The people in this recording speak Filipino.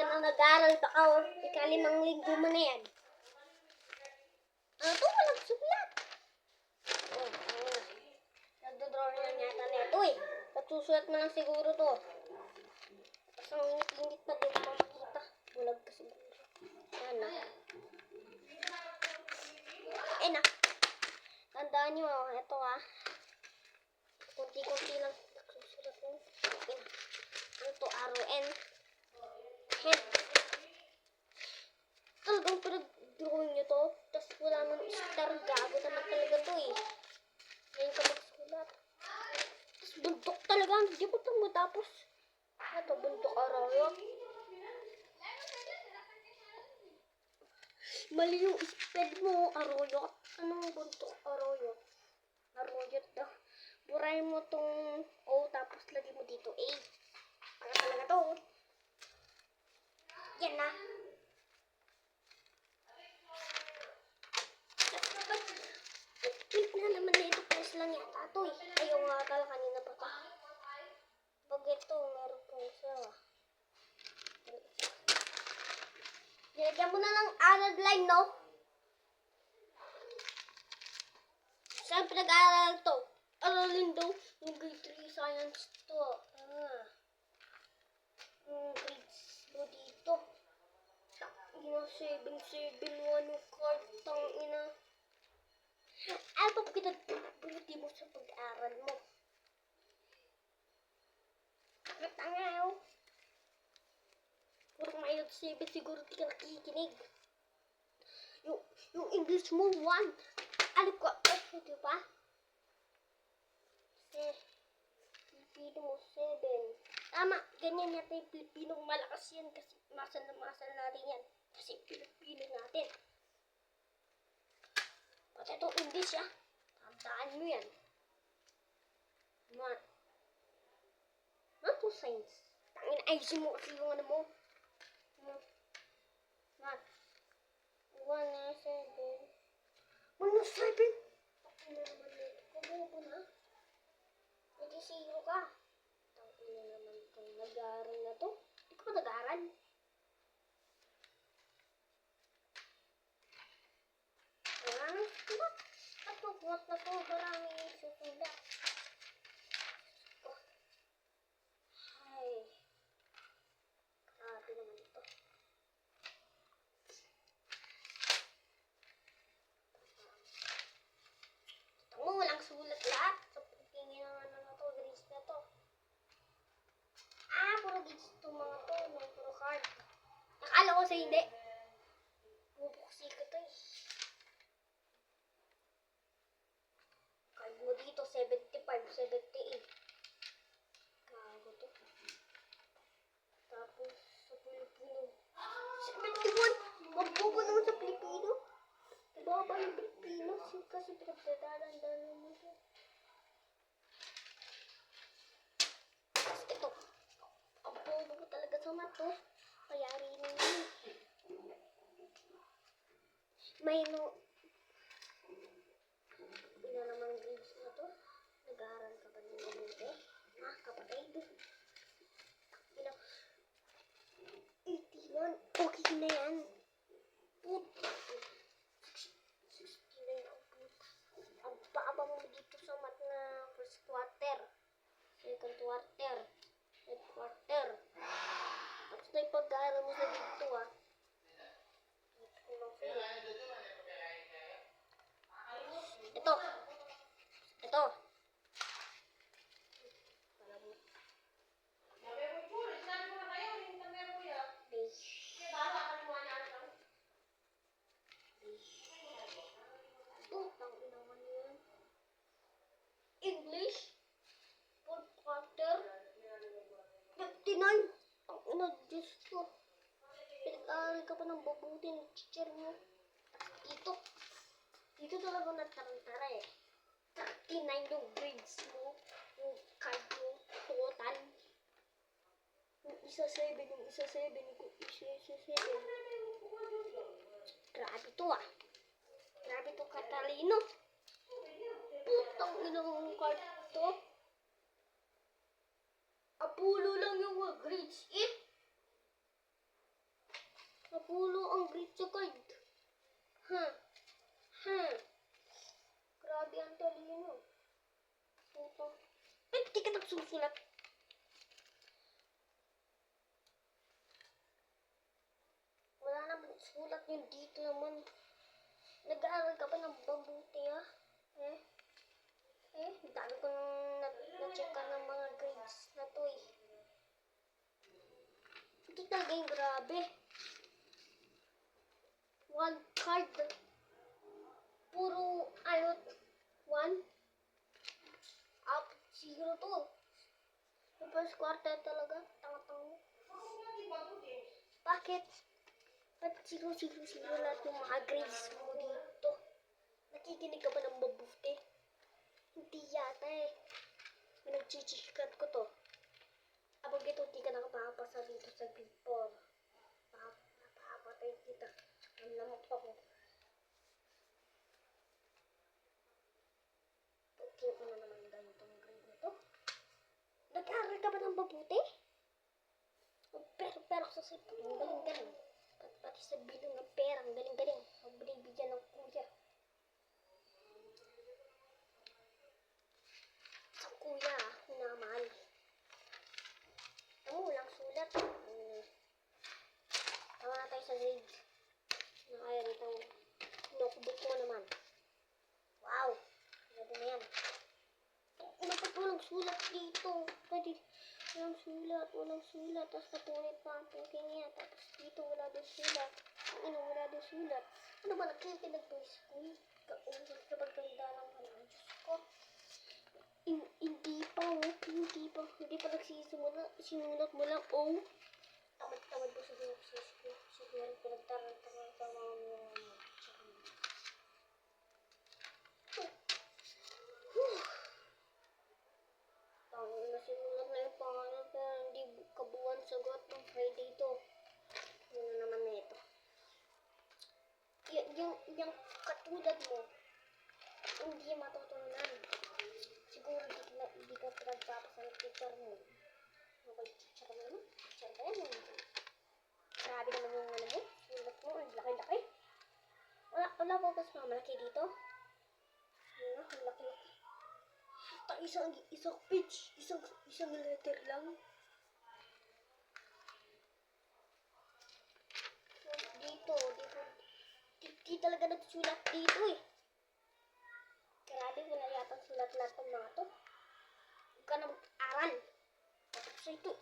ka na nag-aaral, baka ikalimang linggo mo na yan. Ano to? Walang sulat. Oh, ano na. Nagdodraw na yata na ito eh. Lang siguro to. Tapos ang init-init pa, di ko pa makita. Bulag ka siguro. Na. Eh na. Tandaan nyo, ito ah. Kunti-kunti lang nagsusulat mo. Okay na. Ano to? R-O-N. Head. Talagang pinag-drawing nyo to. Tapos wala man star. Gago naman talaga to eh. Ngayon ka magsulat. Tapos buntok talaga. Hindi ko ito matapos. Ito, buntok arayo. Mali yung spell mo, arroyo. Anong buntok arroyo? Arroyo daw. Buray mo tong O, tapos lagay mo dito A. Para talaga to. Yan na. Wait na naman na ito. Lang yata to eh. Ayaw nga akala kanina pa to. Pag ito, meron po isa. Nilagyan mo na ng aral line, no? Saan pinag-aaral to? Aralin daw yung grade 3 science to. Ah. Yung grades mo dito. Yung 771 yung card tang ina. Ano pa kita buti mo sa pag-aaral mo? Bakit ang ayaw? Puro may 7 siguro di ka nakikinig. Yung, yung English mo, 1. Ano ko, eh, di ba? Eh, Pilipino mo, 7. Tama, ganyan yata yung Pilipino. Malakas yan kasi masal na masal natin yan. Kasi Pilipino natin. Pati itong English, ah. Tandaan mo yan. Math. Math o science? Tangin, ayusin mo kasi yung ano mo. 1 na 7. 1 na 7? Ako na naman ito. Kabubo na. Zero ka. Tangin na naman itong nag-aaral na to. Hindi ko nag-aaral. Wala nang sulat. At magbuhat na to. Marami susulat. Oh. Ay. Grabe naman ito. Ito mo, walang sulat lahat. Sa pagkingin ng ano na to, grades na to. Ah, puro grades to mga to. Mga puro card. Nakala ko sa hindi. Bubuksi ko to eh. Card mo dito, 75, 78. Gago to. Tapos, sa Pilipino. 71! Magbubo naman sa Pilipino. Baba yung Pilipino. Kasi pinagdadalan-dalan mo siya. Tapos ito. Ang bobo ko talaga sa mato. May no... Ina naman grades na to. Nag-aaral ka ba ng mabuti? Ha, kapatid? Ina... 81. Okay na yan. Puta. 69 ang puta. Ang baba mo dito sa mat na quarter. Second quarter. Third quarter. Tapos na yung pag-aaral mo sa. Dito Nagtagal ka pa ng bubuti, nag-chair mo. Dito. Dito talaga nagtarantara eh. 39 yung grades mo. Yung card mo. Total. Yung isa 7, yung isa 7, yung isa, isa 7. Grabe to ah. Grabe to katalino. Putang inang card to. Apulo lang yung grades 8. Sulat yun dito naman. Nag-aaral ka pa ng mabuti ah. Eh? Eh, dami ko nang na- na-checkan ng mga grades na to eh. Hindi talaga yung grabe. One card. Puro, ano, one. Up, zero to. Yung first quarter talaga, tanga-tanga. Bakit? Ba't zero, zero, zero lahat ng mga grades mo dito? Nakikinig ka ba ng mabuti? Hindi yata eh. May nagchichikat ko to. Abang ito, hindi ka nakapapasa dito sa grade 4. Pa- Napapatay kita. Ang lamok pa mo. Okay mo na naman ganitong grade na to. Nag-aaral ka ba ng mabuti? Pero, pero sa sipon, ang galing-galing. Pat, pati sa bilong ng pera, ang galing-galing. Ang binibigyan ng kuya. Sa kuya, minamahal. Tama, walang sulat. Hmm. Tama na tayo sa grade. Nakaya dito ang notebook ko naman. Wow! Ganda na yan. Ano ba't walang sulat dito? Pwede, walang sulat, walang sulat. Tapos patunay pa ang thinking niya. Tapos dito wala din sulat. Ano, wala din sulat. Ano ba, po yung school? Kausap sa pagkanda ng panahon. Diyos ko. In- hindi pa, oh. Hindi pa. Hindi pa nagsisimula. Sinulat mo lang, oh. Yung, katulad mo, hindi matutunan. Siguro di, na, di ka pinagpapasa ng teacher mo. Yung teacher mo naman? Teacher ka yan. Grabe naman yung ano mo. Sulat mo, ang laki-laki. Wala, wala po mas mamalaki dito. Ano, ang laki-laki. Ta isang isang page, isang isang letter lang. Dito, dito. Di, di talaga nagsulat dito eh. Grabe, wala yata sulat lahat ng mga to. Huwag ka na mag-aral. Tapos ito.